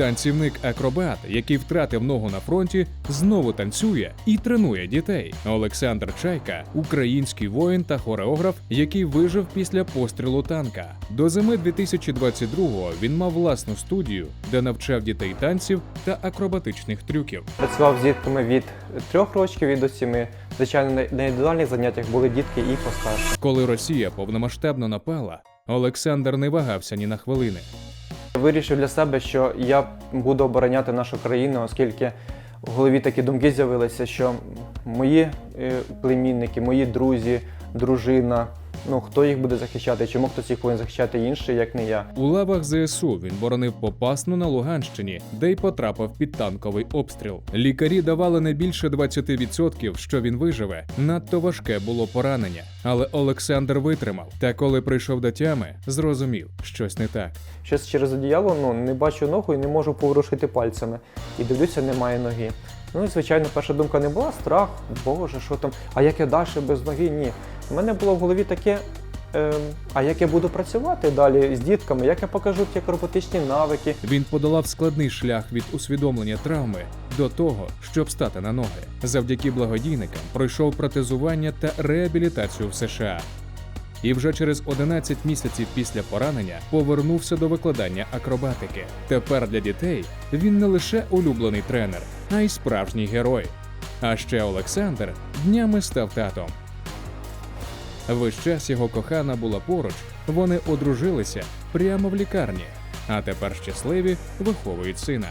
Танцівник-акробат, який втратив ногу на фронті, знову танцює і тренує дітей. Олександр Чайка український воїн та хореограф, який вижив після пострілу танка. До зими 2022-го він мав власну студію, де навчав дітей танців та акробатичних трюків. Працював з дітками від трьох років і до сіми. Звичайно, на- індивідуальних заняттях були дітки і постарше. Коли Росія повномасштабно напала, Олександр не вагався ні на хвилини. Вирішив для себе, що я буду обороняти нашу країну, оскільки в голові такі думки з'явилися, що мої е, племінники, мої друзі, дружина, ну хто їх буде захищати, чому хтось їх повинен захищати інший, як не я. У лавах ЗСУ він боронив Попасну на Луганщині, де й потрапив під танковий обстріл. Лікарі давали не більше 20%, що він виживе. Надто важке було поранення. Але Олександр витримав. Та коли прийшов до тями, зрозумів, щось не так. Щось через одіяло ну, не бачу ногу і не можу поворушити пальцями. І дивлюся, немає ноги. Ну і звичайно, перша думка не була страх, боже, що там, а як я далі без ноги? Ні. У мене було в голові таке. Ем, а як я буду працювати далі з дітками, як я покажу ті акробатичні навики, Він подолав складний шлях від усвідомлення травми до того, щоб стати на ноги. Завдяки благодійникам пройшов протезування та реабілітацію в США. І вже через 11 місяців після поранення повернувся до викладання акробатики. Тепер для дітей він не лише улюблений тренер, а й справжній герой. А ще Олександр днями став татом. Весь час його кохана була поруч, вони одружилися прямо в лікарні, а тепер щасливі виховують сина.